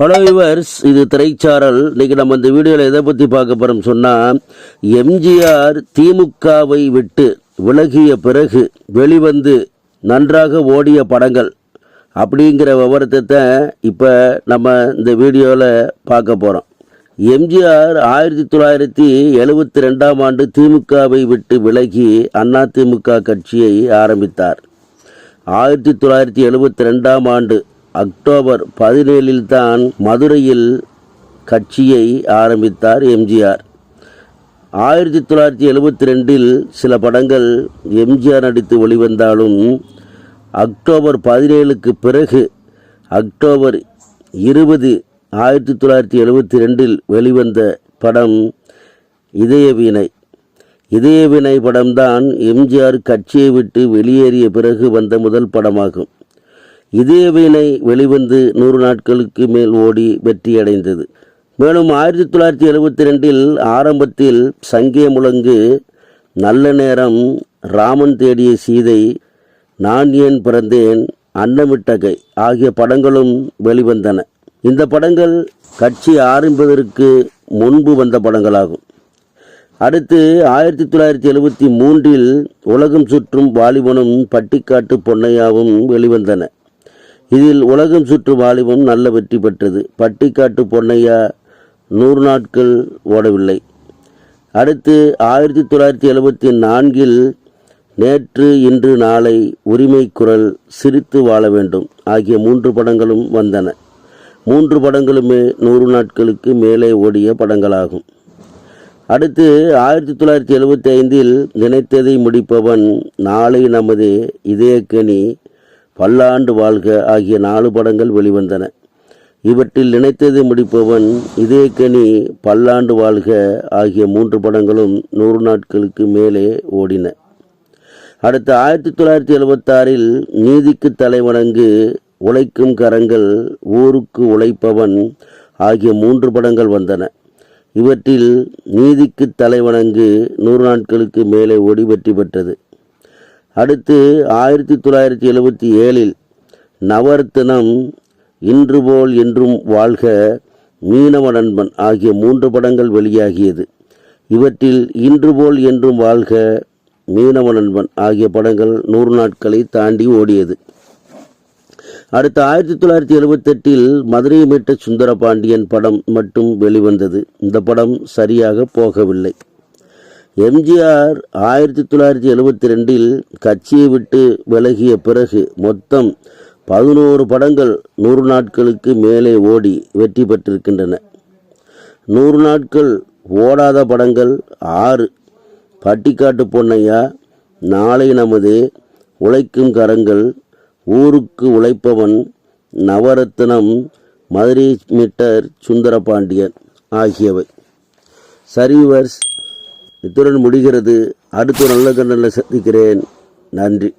Hello yours இது திரைச்சாரல். இன்னைக்கு நம்ம இந்த வீடியோவில் எதை பற்றி பார்க்க போகிறோம் சொன்னால் எம்ஜிஆர் திமுகவை விட்டு விலகிய பிறகு வெளிவந்து நன்றாக ஓடிய படங்கள் அப்படிங்கிற விவரத்தை தான் இப்போ நம்ம இந்த வீடியோவில் பார்க்க போகிறோம் எம்ஜிஆர் ஆயிரத்தி தொள்ளாயிரத்தி எழுபத்தி ரெண்டாம் ஆண்டு திமுகவை விட்டு விலகி அண்ணா திமுக கட்சியை ஆரம்பித்தார். ஆயிரத்தி தொள்ளாயிரத்தி எழுபத்தி ரெண்டாம் ஆண்டு அக்டோபர் பதினேழில் தான் மதுரையில் கட்சியை ஆரம்பித்தார் எம்ஜிஆர். ஆயிரத்தி தொள்ளாயிரத்தி எழுபத்தி ரெண்டில் சில படங்கள் எம்ஜிஆர் நடித்து வெளிவந்தாலும் அக்டோபர் பதினேழுக்கு பிறகு அக்டோபர் இருபது ஆயிரத்தி தொள்ளாயிரத்தி எழுபத்தி ரெண்டில் வெளிவந்த படம் இதய இதயவினை இதய வினை படம்தான் எம்ஜிஆர் கட்சியை விட்டு வெளியேறிய பிறகு வந்த முதல் படமாகும். இதே வீணை வெளிவந்து நூறு நாட்களுக்கு மேல் ஓடி வெற்றியடைந்தது. மேலும் ஆயிரத்தி தொள்ளாயிரத்தி எழுபத்தி ரெண்டில் ஆரம்பத்தில் சங்கே முழங்கு நல்ல நேரம் ராமன் தேடிய சீதை நான் ஏன் பிறந்தேன் அன்னமிட்டகை ஆகிய படங்களும் வெளிவந்தன. இந்த படங்கள் கட்சி ஆரம்பிப்பதற்கு முன்பு வந்த படங்களாகும். அடுத்து ஆயிரத்தி தொள்ளாயிரத்தி எழுபத்தி மூன்றில் உலகம் சுற்றும் வாலிபனும் பட்டிக்காட்டு பொன்னையாவும் வெளிவந்தன. இதில் உலகம் சுற்று வாலிபம் நல்ல வெற்றி பெற்றது. பட்டிக்காட்டு பொன்னையா நூறு நாட்கள் ஓடவில்லை. அடுத்து ஆயிரத்தி தொள்ளாயிரத்தி எழுபத்தி நான்கில் நேற்று இன்று நாளை உரிமை குரல் சிரித்து வாழ வேண்டும். ஆகிய மூன்று படங்களும் வந்தன. மூன்று படங்களுமே நூறு நாட்களுக்கு மேலே ஓடிய படங்களாகும். அடுத்து ஆயிரத்தி தொள்ளாயிரத்தி எழுபத்தி ஐந்தில் நினைத்ததை முடிப்பவன் நாளை நமது இதயக்கனி பல்லாண்டு வாழ்க ஆகிய நாலு படங்கள் வெளிவந்தன. இவற்றில் நினைத்ததை முடிப்பவன் இதே கனி பல்லாண்டு வாழ்க ஆகிய மூன்று படங்களும் நூறு நாட்களுக்கு மேலே ஓடின. அடுத்த ஆயிரத்தி தொள்ளாயிரத்தி எழுபத்தாறில் நீதிக்கு தலைவணங்கு உழைக்கும் கரங்கள் ஊருக்கு உழைப்பவன் ஆகிய மூன்று படங்கள் வந்தன. இவற்றில் நீதிக்கு தலைவணங்கு நூறு நாட்களுக்கு மேலே ஓடி வெற்றி பெற்றது. அடுத்து ஆயிரத்தி தொள்ளாயிரத்தி எழுபத்தி ஏழில் நவர்த்தனம் இன்று போல் என்றும் வாழ்க மீனவ நண்பன் ஆகிய மூன்று படங்கள் வெளியாகியது. இவற்றில் இன்று போல் என்றும் வாழ்க மீனவ நண்பன் ஆகிய படங்கள் நூறு நாட்களை தாண்டி ஓடியது. அடுத்து ஆயிரத்தி தொள்ளாயிரத்தி எழுபத்தெட்டில் மதுரையை மீட்ட சுந்தர பாண்டியன் படம் மட்டும் வெளிவந்தது. இந்த படம் சரியாக போகவில்லை. எம்ஜிஆர் ஆயிரத்தி தொள்ளாயிரத்தி எழுபத்தி ரெண்டில் கட்சியை விட்டு விலகிய பிறகு மொத்தம் பதினோரு படங்கள் நூறு நாட்களுக்கு மேலே ஓடி வெற்றி பெற்றிருக்கின்றன. நூறு நாட்கள் ஓடாத படங்கள் ஆறு. பட்டிக்காட்டு பொன்னையா நாளை நமது உழைக்கும் கரங்கள் ஊருக்கு உழைப்பவன் நவரத்னம் மதுரை மீட்டர் சுந்தரபாண்டியன் ஆகியவை. சரிவர்ஸ் இத்துடன் முடிகிறது. அடுத்த ஒரு நல்ல கண்டனில் சந்திக்கிறேன். நன்றி.